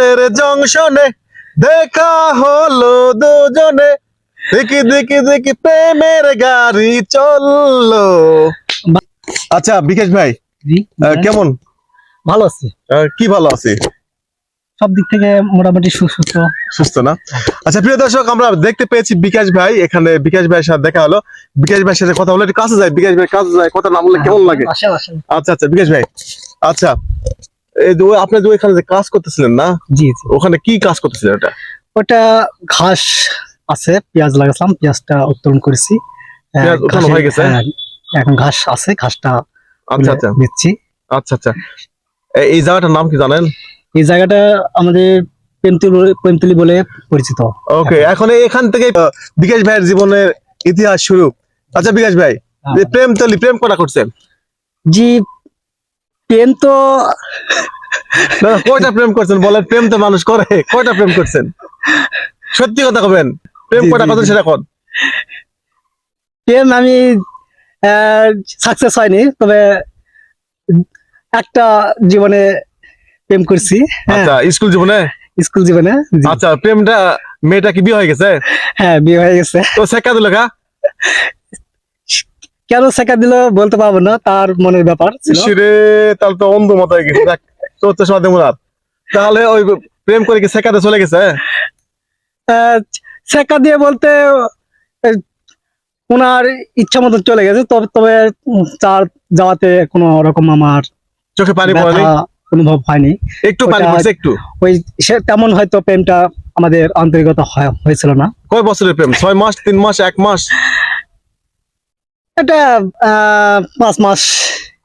নগরের জংশনে দেখা হলো দুজনে। দেখি দেখি দেখি প্রেমের গাড়ি চলল। আচ্ছা বিকাশ ভাই কেমন? ভালো আছে। কি ভালো আছে? সব দিক থেকে মোটামুটি সুস্থ সুস্থ না? আচ্ছা প্রিয় দর্শক আমরা দেখতে পেয়েছি বিকাশ ভাই। এখানে বিকাশ ভাইয়ের সাথে দেখা হলো। বিকাশ ভাইয়ের সাথে কথা বলে একটু কাছে যায় বিকাশ ভাই কাছে যায় কথা না বললে কেমন লাগে? আসেন আসেন। আচ্ছা আচ্ছা বিকাশ ভাই। আচ্ছা আপনি যে ওইখানে যে কাজ করতেছিলেন না? জি জি। ওখানে কি কাজ করতেছিলেন ওটা? ওটা ঘাস আছে পেঁয়াজ লাগালাম পেঁয়াজটা উত্তোলন করেছি। হয়ে? হ্যাঁ, এখন ঘাস আছে ঘাসটা আচ্ছা আচ্ছা। দিচ্ছি আচ্ছা আচ্ছা। এই জায়গাটার নাম কি জানেন? এই জায়গাটা আমাদের পেমতুলি বলে- পরিচিত। ওকে এখন। এখান থেকে বিকাশ ভাইয়ের জীবনের ইতিহাস শুরু। আচ্ছা বিকাশ ভাই যে প্রেম তলি প্রেম করা করছেন? জি পেন তো কয়টা প্রেম করছেন বলেন? প্রেম তো মানুষ করে। কয়টা প্রেম করছেন? সত্যি কথা কবেন? প্রেম কয়টা জি। সেটা কোন। পেন আমি সাকসেস হয়নি তবে একটা জীবনে প্রেম করছি হ্যাঁ। আচ্ছা স্কুল জীবনে? স্কুল জীবনে। আচ্ছা প্রেমটা মেয়েটা কি বিয়ে হয়ে গেছে? হ্যাঁ বিয়ে হয়ে গেছে। তো শেখা দিল কেন শেখা দিল বলতে পারব না তার মনের ব্যাপার। শিরে তাহলে তো অন্ধ মতো হয়ে গেছে চৌত্রিশ মাধ্যমে মুরাদ তাহলে ওই প্রেম করে কি শেখাতে চলে গেছে আহ, শেখা দিয়ে বলতে ওনার ইচ্ছা মতো চলে গেছে তবে তবে তার যাওয়াতে কোনো রকম আমার চোখে পানি পড়েনি? অনুভব হয়নি। একটু পানি পড়ছে একটু? ওই সে তেমন হয়তো প্রেমটা আমাদের আন্তরিকতা হয়- হয়েছিল না। কয় বছরের প্রেম? ছয় মাস তিন মাস এক মাস? এটা পাঁচ মাস।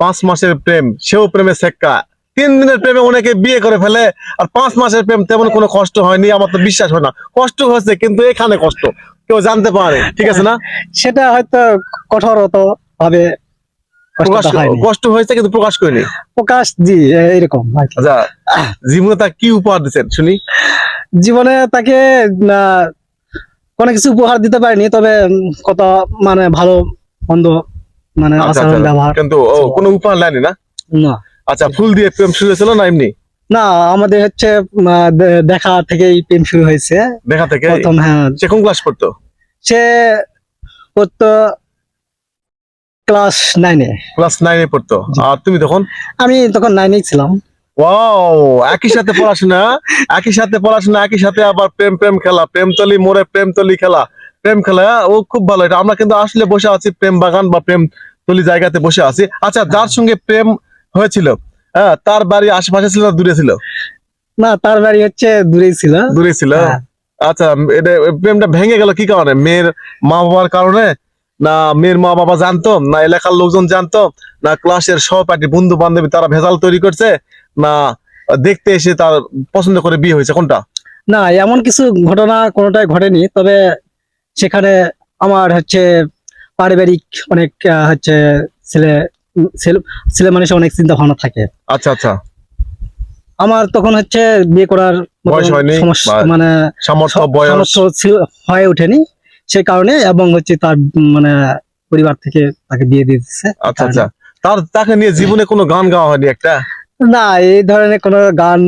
পাঁচ মাসের প্রেম সেও প্রেমে শেখা তিন দিনের প্রেমে অনেকে বিয়ে করে ফেলে আর পাঁচ মাসের প্রেম তেমন কোনো কষ্ট হয়নি আমার তো বিশ্বাস হয় না। কষ্ট হয়েছে কিন্তু এখানে কষ্ট। কেউ জানতে পারে ঠিক আছে না? সেটা হয়তো কঠোরত ভাবে কষ্ট হয়েছে কিন্তু প্রকাশ করিনি। প্রকাশ জি এরকম। আচ্ছা জীবনে তা কি উপহার দিচ্ছেন শুনি? জীবনে তাকে আহ, কোনো কিছু উপহার দিতে পারিনি তবে কত মানে ভালো মন্দ মানে আচ্ছা, আচরণ আচ্ছা। ব্যবহার। কিন্তু কোনো উপহার নেয়নি না? না। আচ্ছা ফুল দিয়ে প্রেম শুরু হয়েছিল না এমনি? না আমাদের হচ্ছে দেখা থেকেই প্রেম শুরু হয়েছে। দেখা থেকে প্রথম হ্যাঁ। সে কোন ক্লাস পড়তো? সে পড়তো ক্লাস নাইনে ক্লাস নাইনে পড়তো। আর তুমি তখন? আমি তখন নাইনেই ছিলাম। ওয়াও একই সাথে পড়াশোনা একই সাথে পড়াশোনা একই সাথে আবার প্রেম প্রেম খেলা প্রেমতলি মোড়ে প্রেমতলি খেলা। প্রেম খেলা ও খুব ভালো। এটা আমরা কিন্তু আসলে বসে আছি প্রেম বাগান বা প্রেম তলি জায়গাতে বসে আছি। আচ্ছা যার সঙ্গে প্রেম হয়েছিল হ্যাঁ তার বাড়ি আশেপাশে ছিল না দূরে ছিল? না তার বাড়ি হচ্ছে দূরেই ছিল। দূরে ছিল? হ্যাঁ। আচ্ছা এটা প্রেমটা ভেঙে গেল কি কারণে? মেয়ের মা বাবার কারণে? না মেয়ের মা বাবা জানতো? না এলাকার লোকজন জানতো? না ক্লাসের সহপাঠী বন্ধু বান্ধবী তারা ভেজাল তৈরি করছে? না দেখতে এসে তার পছন্দ করে বিয়ে হয়েছে? কোনটা? না এমন কিছু ঘটনা কোনোটাই ঘটেনি। তবে সেখানে আমার হচ্ছে পারিবারিক অনেক হচ্ছে ছেলে ছেলে- মানুষের অনেক চিন্তা ভাবনা থাকে। আচ্ছা আচ্ছা। আমার তখন হচ্ছে বিয়ে করার মানে সামর্থ্য হয়ে ওঠেনি সে কারণে এবং হচ্ছে তার মানে পরিবার থেকে তাকে বিয়ে দিয়ে দিচ্ছে আচ্ছা আচ্ছা। তার তাকে নিয়ে জীবনে কোনো গান গাওয়া হয়নি একটা? না এই ধরনের কোনো গান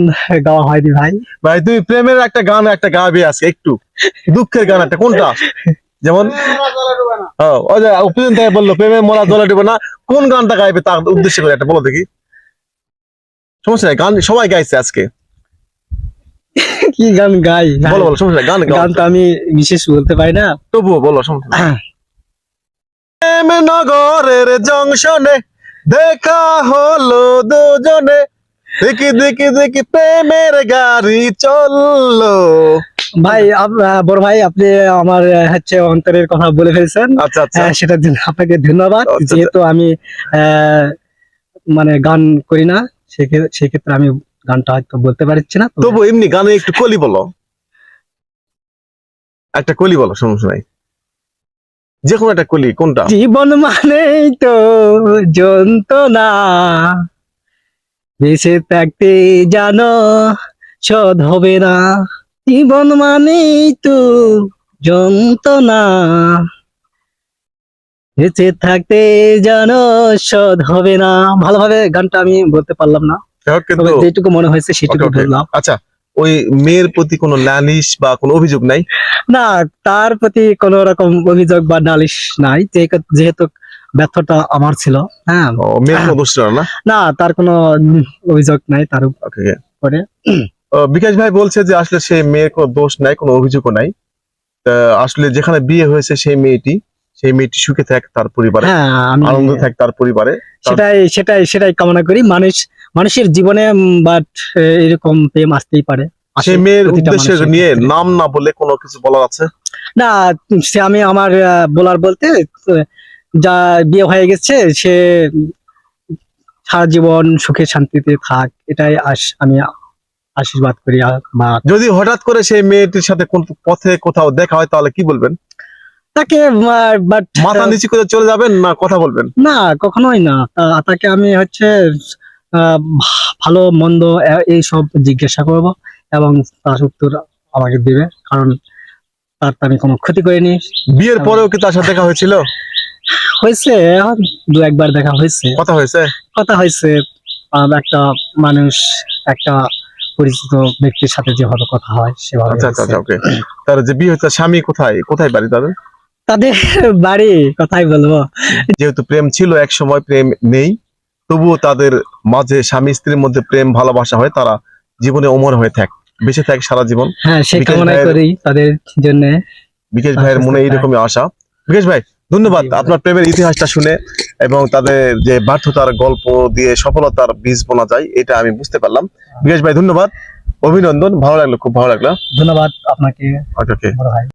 গাওয়া হয়নি ভাই। ভাই তুমি প্রেমের একটা গান একটা গাবে আজকে একটু। দুঃখের গান একটা কোনটা? যেমন থেকে বলল প্রেমের মরা জলে দেবো না কোন গানটা গাইবে তার উদ্দেশ্য করে একটা বলো দেখি। সমস্যা নাই গান সবাই গাইছে আজকে। কি গান গাই বলো বলো সমস্যা গান গান তো আমি বিশেষ বলতে পারি না। তবুও বলো সমস্যা। প্রেম নগরের জংশনে দেখা হলো দুজনে। দেখি দেখি দেখি প্রেমের গাড়ি চলল। ভাই বড় ভাই আপনি আমার হচ্ছে অন্তরের কথা বলে ফেলছেন। আচ্ছা আচ্ছা। হ্যাঁ, সেটার জন্য আপনাকে ধন্যবাদ। আচ্ছা, যেহেতু আমি আহ, মানে গান করি না সেক্ষে- সেক্ষেত্রে আমি গানটা হয়তো বলতে পারছি না তবু এমনি গানে একটু কলি বলো। একটা কলি বলো সমস্যা নাই। যে কোনো একটা কলি কোনটা? জীবন মানেই তো যন্ত্রণা। বেঁচে থাকতে জানো সদ হবে না। জীবন মানেই তো যন্ত্রণা। বেঁচে থাকতে জানো সদ হবে না। ভালোভাবে গানটা আমি বলতে পারলাম না। যেটুকু মনে হয়েছে সেটুকু. বললাম। আচ্ছা ওই মেয়ের প্রতি কোনো নালিশ বা কোনো অভিযোগ নাই? না তার প্রতি কোন রকম অভিযোগ বা নালিশ নাই যেহেতু ব্যর্থতা আমার ছিল হ্যাঁ। মেয়ের কোনো না? না তার কোনো অভিযোগ নাই তার উপরে বিকাশ ভাই বলছে যে আসলে সেই মেয়ের কোনো দোষ নাই কোনো অভিযোগও নাই। আসলে যেখানে বিয়ে হয়েছে সেই মেয়েটি সেই মেয়েটি সুখে থাক তার পরিবারে হ্যাঁ আনন্দ থাক তার পরিবারে। সেটাই সেটাই সেটাই কামনা করি। মানুষ মানুষের জীবনে বাট এরকম প্রেম আসতেই পারে। সেই মেয়ের উদ্দেশ্যে নিয়ে নাম না বলে কোনো কিছু বলার আছে? না সে আমি আমার বলার বলতে যা বিয়ে হয়ে গেছে সে সারা জীবন সুখে শান্তিতে থাক এটাই আস আমি আশীর্বাদ করি যদি হঠাৎ করে সেই মেয়েটির সাথে কোন পথে কোথাও দেখা হয় তাহলে কি বলবেন? তাকে বাট মাথা নিচু করে চলে যাবেন না কথা বলবেন? না কখনোই না। তাকে আমি হচ্ছে ভালো মন্দ এই সব জিজ্ঞাসা করব এবং তার উত্তর আমাকে দিবে কারণ তার আমি কোনো ক্ষতি করিনি। বিয়ের পরেও কি তার সাথে দেখা হয়েছিল? হয়েছে দু একবার দেখা হয়েছে। কথা হয়েছে? কথা হয়েছে একটা মানুষ একটা পরিচিত ব্যক্তির সাথে যেভাবে কথা হয় সেভাবে আচ্ছা আচ্ছা ওকে। তার যে বিয়ে হয়েছে স্বামী কোথায়? কোথায় বাড়ি তাদের? তাদের বাড়ি কথাই বলব। যেহেতু প্রেম ছিল এক সময় প্রেম নেই তবুও তাদের মাঝে স্বামী স্ত্রীর মধ্যে প্রেম ভালোবাসা হয় তারা জীবনে অমর হয়ে থাক বেঁচে থাকে সারা জীবন। হ্যাঁ সে ভাইয়ের- করি তাদের জন্য। বিকেশ ভাইয়ের মনে এইরকমই আশা। বিকেশ ভাই ধন্যবাদ আপনার প্রেমের ইতিহাসটা শুনে এবং তাদের যে ব্যর্থতার গল্প দিয়ে সফলতার বীজ বোনা যায় এটা আমি বুঝতে পারলাম। বিকেশ ভাই ধন্যবাদ। অভিনন্দন ভালো লাগল খুব ভালো লাগল। ধন্যবাদ আপনাকে। ওকে